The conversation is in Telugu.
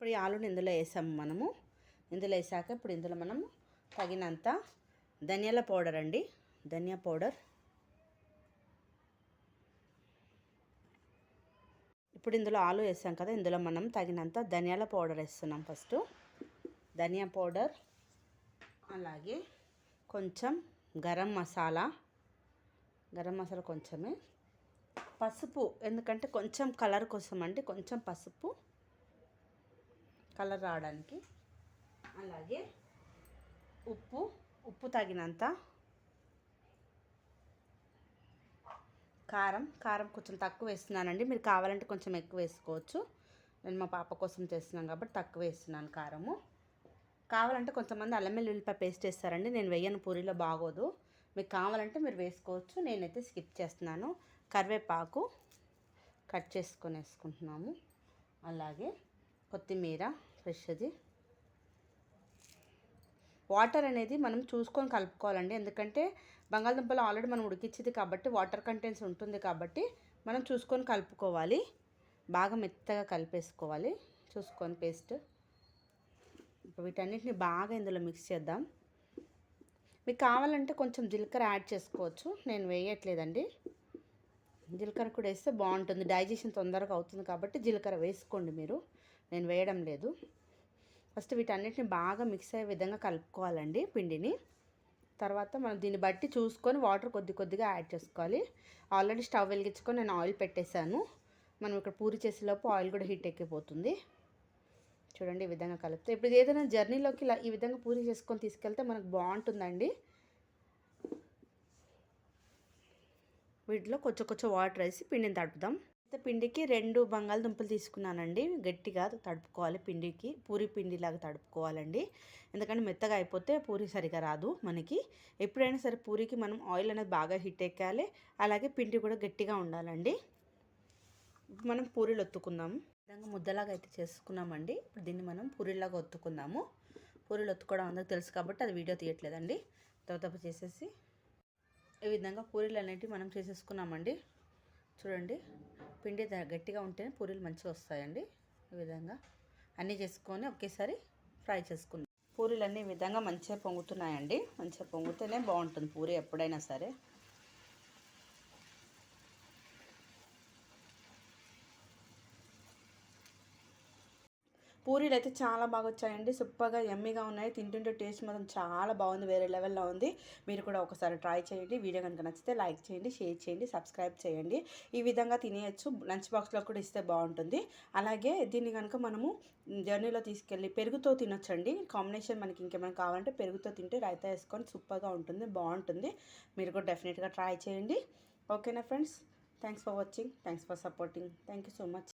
ఇప్పుడు ఈ ఆలుని ఇందులో వేసాము మనము. ఇందులో వేసాక ఇప్పుడు ఇందులో మనము తగినంత ధనియాల పౌడర్ అండి. ధనియా పౌడర్. ఇప్పుడు ఇందులో ఆలు వేసాం కదా ఇందులో మనం తగినంత ధనియాల పౌడర్ వేస్తున్నాం ఫస్ట్. ధనియా పౌడర్ అలాగే కొంచెం గరం మసాలా. గరం మసాలా కొంచెమే. పసుపు ఎందుకంటే కొంచెం కలర్ కోసం అండి కొంచెం పసుపు. కలర్ రావడానికి అలాగే. ఉప్పు ఉప్పు తగినంత. కారం కారం కొంచెం తక్కువ వేస్తున్నానండి. మీరు కావాలంటే కొంచెం ఎక్కువ వేసుకోవచ్చు. నేను మా పాప కోసం చేస్తున్నాను కాబట్టి తక్కువ వేస్తున్నాను కారము. కావాలంటే కొంతమంది అల్లం వెల్లుల్లిపాయ పేస్ట్ వేస్తారండి. నేను వెయ్యను పూరీలో బాగోదు. మీకు కావాలంటే మీరు వేసుకోవచ్చు. నేనైతే స్కిప్ చేస్తున్నాను. కరివేపాకు కట్ చేసుకొని వేసుకుంటున్నాము అలాగే కొత్తిమీర. ఫ్రెష్ అది. వాటర్ అనేది మనం చూసుకొని కలుపుకోవాలండి. ఎందుకంటే బంగాళదుంపలు ఆల్రెడీ మనం ఉడికించింది కాబట్టి వాటర్ కంటెంట్స్ ఉంటుంది కాబట్టి మనం చూసుకొని కలుపుకోవాలి. బాగా మెత్తగా కలిపేసుకోవాలి. చూసుకొని పేస్ట్. వీటన్నిటిని బాగా ఇందులో మిక్స్ చేద్దాం. మీకు కావాలంటే కొంచెం జీలకర్ర యాడ్ చేసుకోవచ్చు. నేను వేయట్లేదండి. జీలకర్ర కూడా వేస్తే బాగుంటుంది. డైజెషన్ తొందరగా అవుతుంది కాబట్టి జీలకర్ర వేసుకోండి మీరు. నేను వేయడం లేదు. ఫస్ట్ వీటన్నిటిని బాగా మిక్స్ అయ్యే విధంగా కలుపుకోవాలండి పిండిని. తర్వాత మనం దీన్ని బట్టి చూసుకొని వాటర్ కొద్ది కొద్దిగా యాడ్ చేసుకోవాలి. ఆల్రెడీ స్టవ్ వెలిగించుకొని నేను ఆయిల్ పెట్టేశాను. మనం ఇక్కడ పూరి చేసేలోపు ఆయిల్ కూడా హీట్ ఎక్కిపోతుంది. చూడండి ఈ విధంగా కలిపితే ఇప్పుడు ఏదైనా జర్నీలోకి ఇలా ఈ విధంగా పూరి చేసుకొని తీసుకెళ్తే మనకు బాగుంటుందండి. వీటిలో కొంచెం కొంచెం వాటర్ వేసి పిండిని తడుపుదాం. పిండికి రెండు బంగాళదుంపలు తీసుకున్నానండి. గట్టిగా తడుపుకోవాలి పిండికి పూరి పిండిలాగా తడుపుకోవాలండి. ఎందుకంటే మెత్తగా అయిపోతే పూరి సరిగా రాదు మనకి. ఎప్పుడైనా సరే పూరికి మనం ఆయిల్ అనేది బాగా హిట్ ఎక్కాలి. అలాగే పిండి కూడా గట్టిగా ఉండాలండి. మనం పూరీలు ఒత్తుకుందాము విధంగా ముద్దలాగా అయితే చేసుకున్నామండి. ఇప్పుడు దీన్ని మనం పూరీలాగా ఒత్తుకుందాము. పూరీలు ఒత్తుకోవడం అందరికి తెలుసు కాబట్టి అది వీడియో తీయట్లేదండి. తప్ప చేసేసి ఈ విధంగా పూరీలు అనేటివి మనం చేసేసుకున్నామండి. చూడండి పిండి గట్టిగా ఉంటేనే పూరీలు మంచిగా వస్తాయండి. ఈ విధంగా అన్నీ చేసుకొని ఒకేసారి ఫ్రై చేసుకుందాం. పూరీలు అన్నీ ఈ విధంగా మంచిగా పొంగుతున్నాయండి. మంచిగా పొంగితేనే బాగుంటుంది పూరి ఎప్పుడైనా సరే. పూరీలు అయితే చాలా బాగా వచ్చాయండి సూపర్గా ఎమ్మీగా ఉన్నాయి. తింటుంటే టేస్ట్ మాత్రం చాలా బాగుంది. వేరే లెవెల్లో ఉంది. మీరు కూడా ఒకసారి ట్రై చేయండి. వీడియో కనుక నచ్చితే లైక్ చేయండి షేర్ చేయండి సబ్స్క్రైబ్ చేయండి. ఈ విధంగా తినేయచ్చు. లంచ్ బాక్స్లో కూడా ఇస్తే బాగుంటుంది. అలాగే దీన్ని కనుక మనము జర్నీలో తీసుకెళ్ళి పెరుగుతో తినొచ్చండి. కాంబినేషన్ మనకి ఇంకేమైనా కావాలంటే పెరుగుతో తింటే రైతా వేసుకొని సూపర్గా ఉంటుంది బాగుంటుంది. మీరు కూడా డెఫినెట్గా ట్రై చేయండి. ఓకేనా friends? Thanks for watching. Thanks for supporting. Thank you so much.